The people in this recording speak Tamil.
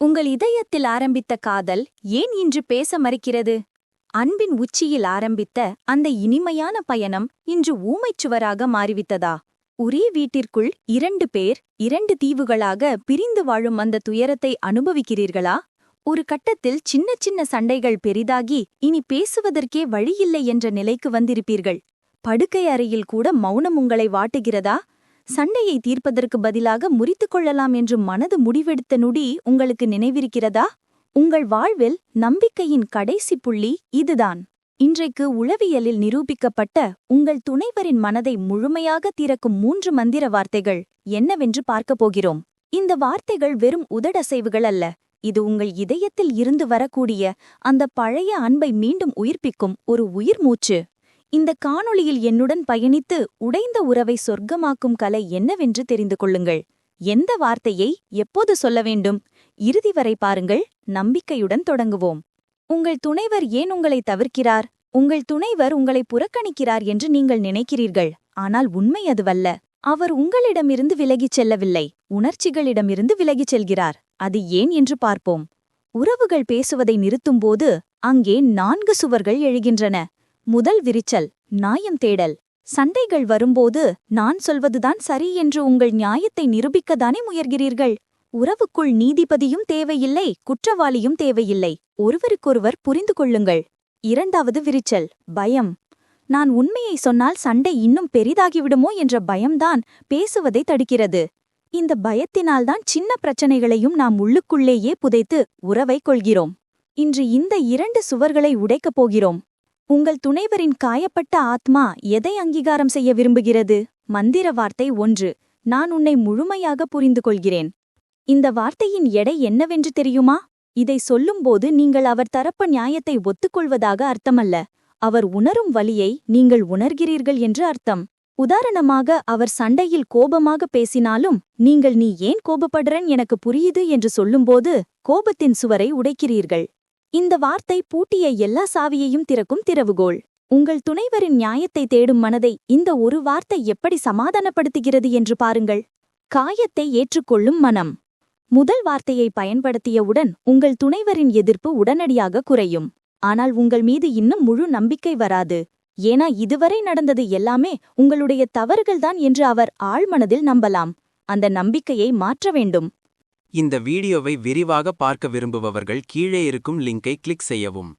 உங்கள் இதயத்தில் ஆரம்பித்த காதல் ஏன் இன்று பேச மறுக்கிறது? அன்பின் உச்சியில் ஆரம்பித்த அந்த இனிமையான பயணம் இன்று ஊமைச்சுவராக மாறிவிட்டதா? ஒரே வீட்டிற்குள் இரண்டு பேர் இரண்டு தீவுகளாக பிரிந்து வாழும் அந்த துயரத்தை அனுபவிக்கிறீர்களா? ஒரு கட்டத்தில் சின்ன சின்ன சண்டைகள் பெரிதாகி இனி பேசுவதற்கே வழியில்லை என்ற நிலைக்கு வந்திருப்பீர்கள். படுக்கை அறையில் கூட மௌனம் உங்களை வாட்டுகிறதா? சண்டையை தீர்ப்பதற்கு பதிலாக முறித்துக் கொள்ளலாம் என்று மனது முடிவெடுத்த நொடி உங்களுக்கு நினைவிருக்கிறதா? உங்கள் வாழ்வில் நம்பிக்கையின் கடைசி புள்ளி இதுதான். இன்றைக்கு உளவியலில் நிரூபிக்கப்பட்ட உங்கள் துணைவரின் மனதை முழுமையாக திறக்கும் மூன்று மந்திர வார்த்தைகள் என்னவென்று பார்க்கப் போகிறோம். இந்த வார்த்தைகள் வெறும் உதடசைவுகள் அல்ல. இது உங்கள் இதயத்தில் இருந்து வரக்கூடிய அந்த பழைய அன்பை மீண்டும் உயிர்ப்பிக்கும் ஒரு உயிர் மூச்சு இந்த காணொளியில் என்னுடன் பயணித்து உடைந்த உறவை சொர்க்கமாக்கும் கலை என்னவென்று தெரிந்து கொள்ளுங்கள். எந்த வார்த்தையை எப்போது சொல்ல வேண்டும்? இறுதி வரை பாருங்கள். நம்பிக்கையுடன் தொடங்குவோம். உங்கள் துணைவர் ஏன் உங்களை தவிர்க்கிறார்? உங்கள் துணைவர் உங்களை புறக்கணிக்கிறார் என்று நீங்கள் நினைக்கிறீர்கள். ஆனால் உண்மை அதுவல்ல. அவர் உங்களிடமிருந்து விலகிச் செல்லவில்லை. உணர்ச்சிகளிடமிருந்து விலகிச் செல்கிறார். அது ஏன் என்று பார்ப்போம். உறவுகள் பேசுவதை நிறுத்தும்போது அங்கே நான்கு சுவர்கள் எழுகின்றன. முதல் விரிச்சல். நாயம் தேடல். சண்டைகள் வரும்போது நான் சொல்வதுதான் சரி என்று உங்கள் நியாயத்தை நிரூபிக்கத்தானே முயர்கிறீர்கள் உறவுக்குள் நீதிபதியும் தேவையில்லை குற்றவாளியும் தேவையில்லை. ஒருவருக்கொருவர் புரிந்து கொள்ளுங்கள். இரண்டாவது விரிச்சல் பயம். நான் உண்மையை சொன்னால் சண்டை இன்னும் பெரிதாகிவிடுமோ என்ற பயம்தான் பேசுவதை தடுக்கிறது. இந்த பயத்தினால்தான் சின்ன பிரச்சனைகளையும் நாம் உள்ளுக்குள்ளேயே புதைத்து உறவை கொள்கிறோம். இன்று இந்த இரண்டு சுவர்களை உடைக்கப் போகிறோம். உங்கள் துணைவரின் காயப்பட்ட ஆத்மா எதை அங்கீகாரம் செய்ய விரும்புகிறது? மந்திர வார்த்தை ஒன்று. நான் உன்னை முழுமையாக புரிந்து கொள்கிறேன் இந்த வார்த்தையின் எடை என்னவென்று தெரியுமா? இதை சொல்லும்போது நீங்கள் அவர் தரப்ப நியாயத்தை ஒத்துக்கொள்வதாக அர்த்தமல்ல. அவர் உணரும் வலியை நீங்கள் உணர்கிறீர்கள் என்று அர்த்தம். உதாரணமாக அவர் சண்டையில் கோபமாக பேசினாலும் நீங்கள் நீ ஏன் கோபப்படுறன்? எனக்கு புரியுது என்று சொல்லும்போது கோபத்தின் சுவரை உடைக்கிறீர்கள். இந்த வார்த்தை பூட்டிய எல்லா சாவியையும் திறக்கும் திறவுகோள். உங்கள் துணைவரின் நியாயத்தை தேடும் மனதை இந்த ஒரு வார்த்தை எப்படி சமாதானப்படுத்துகிறது என்று பாருங்கள். காயத்தை ஏற்றுக்கொள்ளும் மனம். முதல் வார்த்தையை பயன்படுத்தியவுடன் உங்கள் துணைவரின் எதிர்ப்பு உடனடியாக குறையும். ஆனால் உங்கள் மீது இன்னும் முழு நம்பிக்கை வராது. ஏனா இதுவரை நடந்தது எல்லாமே உங்களுடைய தவறுகள்தான் என்று அவர் ஆழ்மனதில் நம்பலாம். அந்த நம்பிக்கையை மாற்ற வேண்டும். இந்த வீடியோவை விரிவாக பார்க்க விரும்புபவர்கள் கீழே இருக்கும் லிங்கை கிளிக் செய்யவும்.